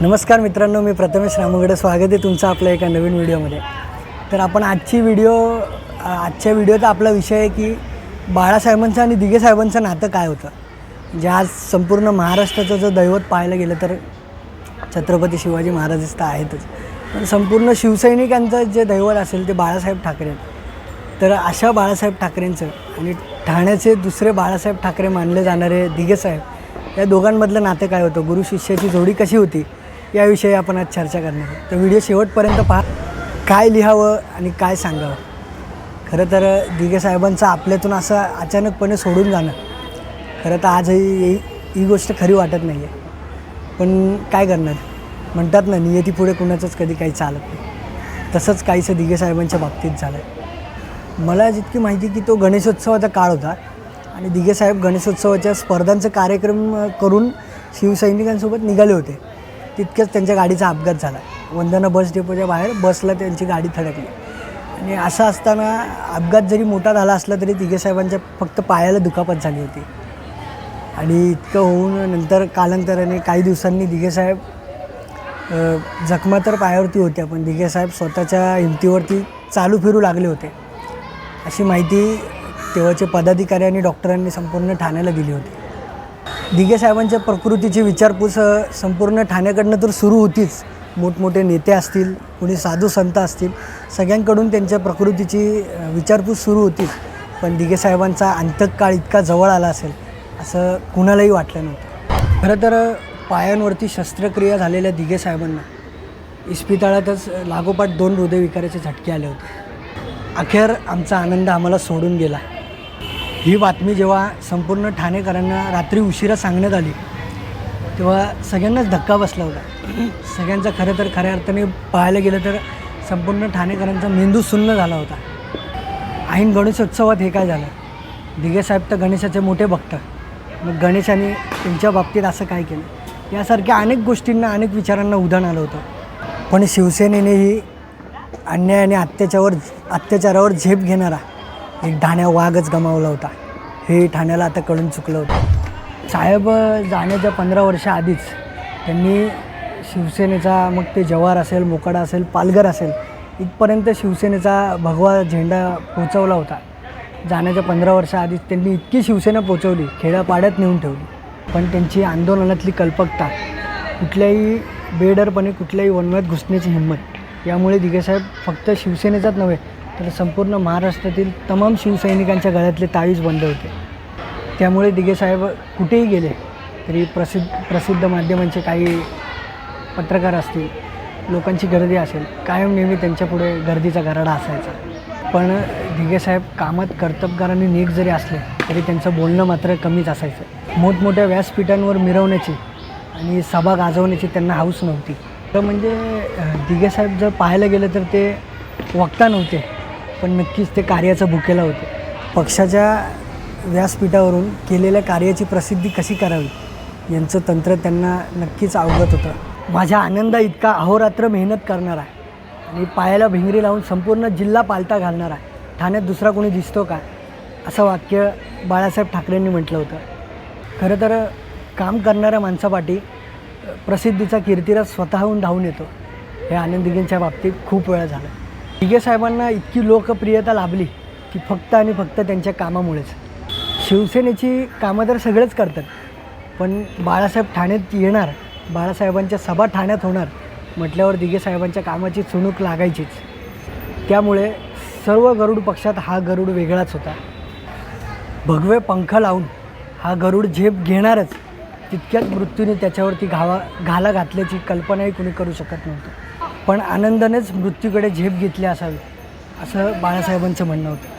नमस्कार मित्रांनो मी प्रथमेश रामगडे. स्वागत आहे तुमचं आपल्या एका नवीन व्हिडिओमध्ये. तर आपण आजची व्हिडिओ आजच्या व्हिडिओचा आपला विषय आहे की बाळासाहेबांचं आणि दिघे साहेबांचं नातं काय होतं? जे आज संपूर्ण महाराष्ट्राचं जर दैवत पाहायला गेलं तर छत्रपती शिवाजी महाराजच तर आहेतच. पण संपूर्ण शिवसैनिकांचं जे दैवत असेल ते बाळासाहेब ठाकरे तर अशा बाळासाहेब ठाकरेंचं आणि ठाण्याचे दुसरे बाळासाहेब ठाकरे मानले जाणारे दिघेसाहेब या दोघांमधलं नातं काय होतं? गुरु शिष्याची जोडी कशी होती? याविषयी आपण आज चर्चा करणार आहोत. तर व्हिडिओ शेवटपर्यंत पहा. काय लिहावं आणि काय सांगावं. खरं तर दिघे साहेबांचं आपल्यातून असं अचानकपणे सोडून जाणं खरं तर आजही ही ही गोष्ट खरी वाटत नाही आहे पण काय करणार? म्हणतात ना नियती पुढे कुणाचंच कधी काही चालत नाही. तसंच काहीसं दिघे साहेबांच्या बाबतीत झालं आहे मला जितकी माहिती की तो गणेशोत्सवाचा काळ होता आणि दिघे साहेब गणेशोत्सवाच्या स्पर्धांचं कार्यक्रम करून शिवसैनिकांसोबत निघाले होते. तितक्याच त्यांच्या गाडीचा अपघात झाला. वंदना बस डेपोच्या बाहेर बसला त्यांची गाडी थडकली. आणि असं असताना अपघात जरी मोठा झाला असला तरी दिघे साहेबांच्या फक्त पायाला दुखापत झाली होती. आणि इतकं होऊन नंतर कालांतराने काही दिवसांनी दिघेसाहेब जखमा तर पायावरती होत्या पण दिघेसाहेब स्वतःच्या हिमतीवरती चालू फिरू लागले होते. अशी माहिती तेव्हाचे पदाधिकारी आणि डॉक्टरांनी संपूर्ण ठाण्याला दिली होती. दिघे साहेबांच्या प्रकृतीची विचारपूस संपूर्ण ठाण्याकडनं तर सुरू होतीच. मोठमोठे नेते असतील कुणी साधू संत असतील सगळ्यांकडून त्यांच्या प्रकृतीची विचारपूस सुरू होतीच. पण दिघे साहेबांचा अंतकाळ इतका जवळ आला असेल असं कुणालाही वाटलं नव्हतं. खरं तर पायांवरती शस्त्रक्रिया झालेल्या दिघे साहेबांना इस्पितळातच लागोपाठ दोन हृदयविकाराचे झटके आले होते. अखेर आमचा आनंद आम्हाला सोडून गेला. ही बातमी जेव्हा संपूर्ण ठाणेकरांना रात्री उशिरा सांगण्यात आली तेव्हा सगळ्यांनाच धक्का बसला होता. सगळ्यांचा खरं तर खऱ्या अर्थाने पाहायला गेलं तर संपूर्ण ठाणेकरांचा मेंदू सुन्न झाला होता. ऐन गणेशोत्सवात हे काय झालं? दिगेसाहेब तर गणेशाचे मोठे भक्त. मग गणेशाने त्यांच्या बाबतीत असं काय केलं? यासारख्या अनेक गोष्टींना अनेक विचारांना उधाण आलं होतं. पण शिवसेनेनेही अन्याय आणि अत्याचारावर अत्याचारावर झेप घेणारा एक ठाण्या वाघच गमावला होता. हे ठाण्याला आता कळून चुकलं होतं. साहेब जाण्याच्या पंधरा वर्षाआधीच त्यांनी शिवसेनेचा मग ते जवार असेल मोकाडा असेल पालघर असेल इथपर्यंत शिवसेनेचा भगवा झेंडा पोचवला होता. जाण्याच्या पंधरा वर्षाआधीच त्यांनी इतकी शिवसेना पोचवली खेड्यापाड्यात नेऊन ठेवली. पण त्यांची आंदोलनातली कल्पकता कुठल्याही बेडरपणे कुठल्याही वनव्यात घुसण्याची हिंमत यामुळे दिगेसाहेब फक्त शिवसेनेचाच नव्हे तर संपूर्ण महाराष्ट्रातील तमाम शिवसैनिकांच्या गळ्यातले तावीज बंद होते. त्यामुळे दिघेसाहेब कुठेही गेले तरी प्रसिद्ध प्रसिद्ध माध्यमांचे काही पत्रकार असतील लोकांची गर्दी असेल कायम नेहमी त्यांच्यापुढे गर्दीचा गराडा असायचा. पण दिघेसाहेब कामात कर्तबगाराने नीट जरी असले तरी त्यांचं बोलणं मात्र कमीच असायचं. मोठमोठ्या व्यासपीठांवर मिरवण्याची आणि सभा गाजवण्याची त्यांना हाऊस नव्हती. तर म्हणजे अं, दिघेसाहेब जर पाहायला गेलं तर ते वक्ता नव्हते. पण नक्कीच ते कार्याचं भुकेला होते. पक्षाच्या व्यासपीठावरून केलेल्या कार्याची प्रसिद्धी कशी करावी यांचं तंत्र त्यांना नक्कीच अवगत होतं. माझ्या आनंदा इतका अहोरात्र मेहनत करणार आहे आणि पायाला भिंगरी लावून संपूर्ण जिल्हा पालता आहे. ठाण्यात दुसरा कोणी दिसतो का? असं वाक्य बाळासाहेब ठाकरेंनी म्हटलं होतं. खरं तर काम करणाऱ्या माणसापाठी प्रसिद्धीचा कीर्तिराज स्वतःहून धावून येतो. हे आनंद बाबतीत खूप वेळा झालं. दिघे साहेबांना इतकी लोकप्रियता लाभली की फक्त आणि फक्त त्यांच्या कामामुळेच. शिवसेनेची कामं तर सगळेच करतात पण बाळासाहेब ठाण्यात येणार बाळासाहेबांच्या सभा ठाण्यात होणार म्हटल्यावर दिघे साहेबांच्या कामाची चुणूक लागायचीच. त्यामुळे सर्व गरुड पक्षात हा गरुड वेगळाच होता. भगवे पंख लावून हा गरुड झेप घेणारच तितक्याच मृत्यूने त्याच्यावरती घावा घाला घातल्याची कल्पनाही कुणी करू शकत नव्हतं. पण आनंदानेच मृत्यूकडे झेप घेतली असावी असं बाळासाहेबांचं म्हणणं होतं.